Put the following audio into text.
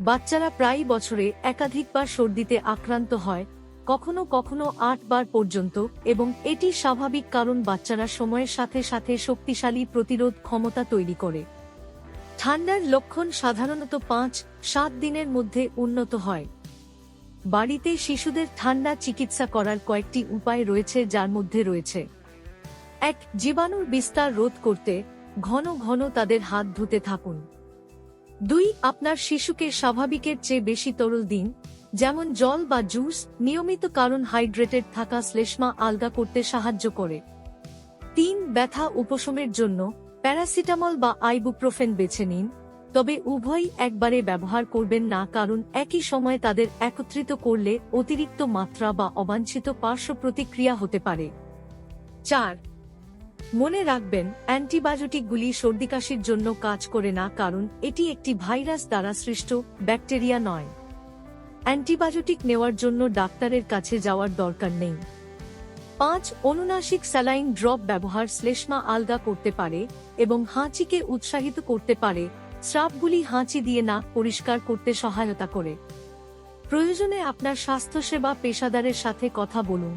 বাচ্চারা প্রায় বছরে একাধিকবার সর্দিতে আক্রান্ত হয়, কখনো কখনো আটবার পর্যন্ত, এবং এটি স্বাভাবিক কারণ বাচ্চারা সময়ের সাথে সাথে শক্তিশালী প্রতিরোধ ক্ষমতা তৈরি করে। ঠান্ডার লক্ষণ সাধারণত পাঁচ, সাত দিনের মধ্যে উন্নত হয়। বাড়িতে শিশুদের ঠান্ডা চিকিৎসা করার কয়েকটি উপায় রয়েছে যার মধ্যে রয়েছে। এক, জীবাণুর বিস্তার রোধ করতে ঘন ঘন তাদের হাত ধুতে থাকুন। দুই, আপনার শিশুকে স্বাভাবিকের চেয়ে বেশি তরল দিন, যেমন জল বা জুস, নিয়মিত কারণ হাইড্রেটেড থাকা শ্লেষ্মা আলগা করতে সাহায্য করে। তিন, ব্যথা উপশমের জন্য প্যারাসিটামল বা আইবুপ্রোফেন বেছে নিন, তবে উভয়ই একবারে ব্যবহার করবেন না কারণ একই সময় তাদের একত্রিত করলে অতিরিক্ত মাত্রা বা অবাঞ্ছিত পার্শ্ব প্রতিক্রিয়া হতে পারে। চার মনে রাখবেন, অ্যান্টিবায়োটিকগুলি সর্দিকাশির জন্য কাজ করে না, কারণ এটি একটি ভাইরাস দ্বারা সৃষ্ট ব্যাকটেরিয়া নয়। অ্যান্টিবায়োটিক নেওয়ার জন্য ডাক্তারের কাছে যাওয়ার দরকার নেই। পাঁচ, অনুনাসিক স্যালাইন ড্রপ ব্যবহার শ্লেষ্মা আলগা করতে পারে এবং হাঁচিকে উৎসাহিত করতে পারে, স্রাবগুলি হাঁচি দিয়ে নাক পরিষ্কার করতে সহায়তা করে। প্রয়োজনে আপনার স্বাস্থ্যসেবা পেশাদারের সাথে কথা বলুন।